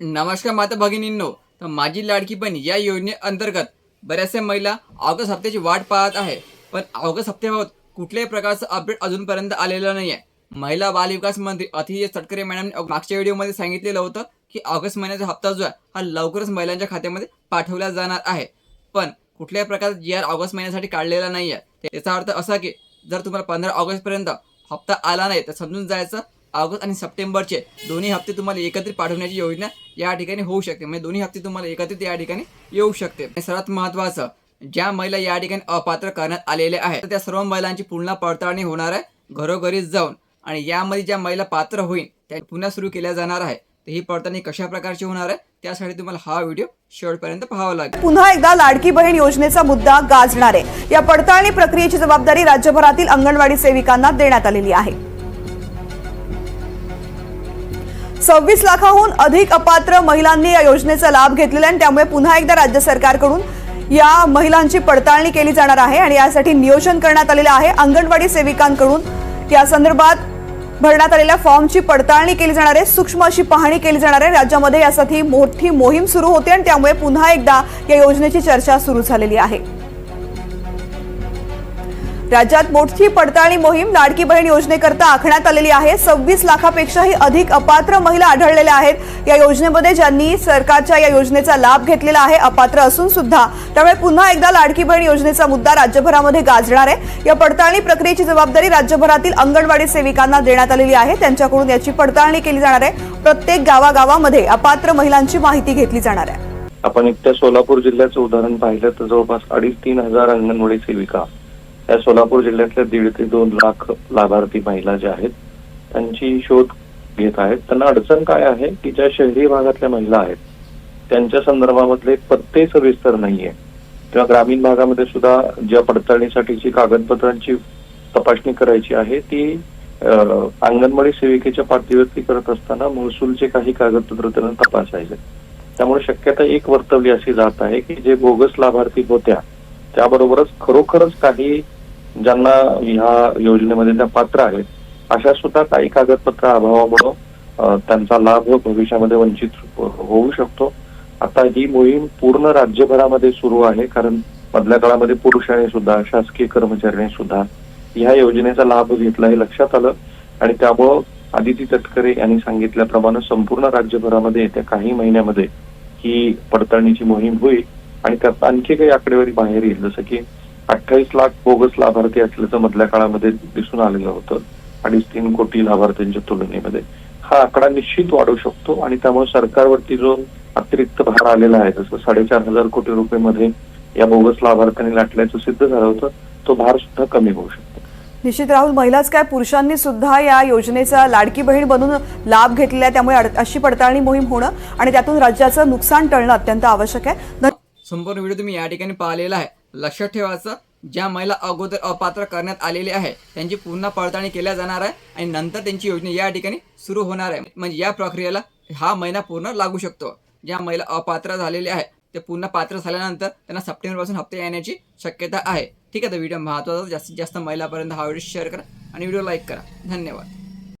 नमस्कार माता भगिनींनो. तर माझी लाडकी पण या योजनेअंतर्गत बऱ्याचशा महिला ऑगस्ट हप्त्याची वाट पाहत आहे. पण ऑगस्ट हप्त्याबाबत कुठल्याही प्रकारचं अपडेट अजूनपर्यंत आलेलं नाही आहे महिला बालविकास मंत्री अतिशय तटकरे मॅडमने मागच्या व्हिडिओमध्ये सांगितलेलं होतं की ऑगस्ट महिन्याचा हप्ता जो आहे हा लवकरच महिलांच्या खात्यामध्ये पाठवला जाणार आहे. पण कुठल्याही प्रकारचा जी आर ऑगस्ट महिन्यासाठी काढलेला नाही आहे त्याचा अर्थ असा की जर तुम्हाला पंधरा ऑगस्टपर्यंत हप्ता आला नाही तर समजून जायचं ऑगस्ट आणि सप्टेंबरचे दोन्ही हप्ते तुम्हाला एकत्रित पाठवण्याची योजना या ठिकाणी होऊ शकते. म्हणजे दोन्ही हप्ते तुम्हाला एकत्रित या ठिकाणी येऊ शकते. सर्वात महत्त्वाचं ज्या महिला या ठिकाणी अपात्र करण्यात आलेल्या आहेत त्या सर्व महिलांची पुन्हा पडताळणी होणार आहे घरोघरी जाऊन. आणि यामध्ये ज्या महिला पात्र होईल त्या पुन्हा सुरू केल्या जाणार आहे. तर ही पडताळणी कशा प्रकारची होणार आहे त्यासाठी तुम्हाला हा व्हिडिओ शेवटपर्यंत पाहावा लागेल. पुन्हा एकदा लाडकी बहीण योजनेचा मुद्दा गाजणार आहे. या पडताळणी प्रक्रियेची जबाबदारी राज्यभरातील अंगणवाडी सेविकांना देण्यात आलेली आहे. सव्वीस लाखाहून अधिक अपात्र महिलांनी या योजनेचा लाभ घेतलेला आहे आणि त्यामुळे पुन्हा एकदा राज्य सरकारकडून या महिलांची पडताळणी केली जाणार आहे आणि यासाठी नियोजन करण्यात आलेलं आहे. अंगणवाडी सेविकांकडून या संदर्भात भरण्यात आलेल्या फॉर्मची पडताळणी केली जाणार आहे. सूक्ष्म अशी पाहणी केली जाणार आहे. राज्यामध्ये यासाठी मोठी मोहीम सुरू होते आणि त्यामुळे पुन्हा एकदा या योजनेची चर्चा सुरू झालेली आहे. राज्यात मोठी पडताळणी मोहीम लाडकी बहीण योजनेकरता आखण्यात आलेली आहे. सव्वीस लाखापेक्षाही अधिक अपात्र महिला आढळलेल्या आहेत. या योजनेमध्ये ज्यांनी सरकारच्या या योजनेचा लाभ घेतलेला आहे अपात्र असून सुद्धा त्यामुळे पुन्हा एकदा लाडकी बहीण योजनेचा मुद्दा राज्यभरामध्ये गाजणार आहे. या पडताळणी प्रक्रियेची जबाबदारी राज्यभरातील अंगणवाडी सेविकांना देण्यात आलेली आहे. त्यांच्याकडून याची पडताळणी केली जाणार आहे. प्रत्येक गावागावामध्ये अपात्र महिलांची माहिती घेतली जाणार आहे. आपण एकट्या सोलापूर जिल्ह्याचं उदाहरण पाहिलं तर जवळपास अडीच तीन हजार अंगणवाडी सेविका या सोलापूर जिल्ह्यातल्या दीड ते दोन लाख लाभार्थी महिला ज्या आहेत त्यांची शोध घेत आहेत. त्यांना अडचण काय आहे की ज्या शहरी भागातल्या महिला आहेत त्यांच्या संदर्भामधले पत्ते सविस्तर नाहीये. किंवा ग्रामीण भागामध्ये सुद्धा ज्या पडताळणीसाठीची कागदपत्रांची तपासणी करायची आहे ती अंगणवाडी सेविकेच्या पातळीवरती करत असताना महसूलचे काही कागदपत्र त्यांना तपासायचे. त्यामुळे शक्यता एक वर्तवली अशी जात आहे की जे बोगस लाभार्थी होत्या त्याबरोबरच खरोखरच काही ज्यांना ह्या योजनेमध्ये त्या पात्र आहेत अशा सुद्धा काही कागदपत्र अभावामुळं त्यांचा लाभ हो भविष्यामध्ये वंचित हो, होऊ शकतो. आता ही मोहीम पूर्ण राज्यभरामध्ये सुरू आहे कारण मधल्या काळामध्ये पुरुषांनी सुद्धा शासकीय कर्मचाऱ्यांनी सुद्धा ह्या योजनेचा लाभ घेतला हे लक्षात आलं. आणि त्यामुळं आदिती तटकरे यांनी सांगितल्याप्रमाणे संपूर्ण राज्यभरामध्ये येत्या काही महिन्यामध्ये ही पडताळणीची मोहीम होईल आणि त्यात आणखी काही आकडेवारी बाहेर येईल जसं की अठ्ठावीस लाख बोगस लाभार्थी असल्याचं मधल्या काळामध्ये दिसून आलेलं होतं. अडीच तीन कोटी लाभार्थ्यांच्या तुलनेमध्ये. हा आकडा निश्चित वाढू शकतो आणि त्यामुळे सरकारवरती जो अतिरिक्त भार आलेला आहे जसं साडेचार हजार कोटी रुपये मध्ये या बोगस लाभार्थ्यांनी लाटल्याचं सिद्ध झालं होतं तो भार सुद्धा कमी होऊ शकतो. निश्चित राहुल महिलाच काय पुरुषांनी सुद्धा या योजनेचा लाडकी बहीण बनून लाभ घेतलेला आहे त्यामुळे अशी पडताळणी मोहीम होणं आणि त्यातून राज्याचं नुकसान टळणं अत्यंत आवश्यक आहे. संपूर्ण व्हिडिओ तुम्ही या ठिकाणी पाहिलेला आहे. लक्षात ठेवायचं ज्या महिला अगोदर अपात्र करण्यात आलेले आहे त्यांची पुन्हा पडताळणी केल्या जाणार आहे आणि नंतर त्यांची योजना या ठिकाणी सुरू होणार आहे. म्हणजे या प्रक्रियेला हा महिना पूर्ण लागू शकतो. ज्या महिला अपात्र झालेल्या आहे ते पुन्हा पात्र झाल्यानंतर त्यांना सप्टेंबरपासून हप्ते येण्याची शक्यता आहे. ठीक आहे तर व्हिडिओ महत्त्वाचा जास्तीत जास्त महिलापर्यंत हा व्हिडिओ शेअर करा आणि व्हिडिओ लाईक करा. धन्यवाद.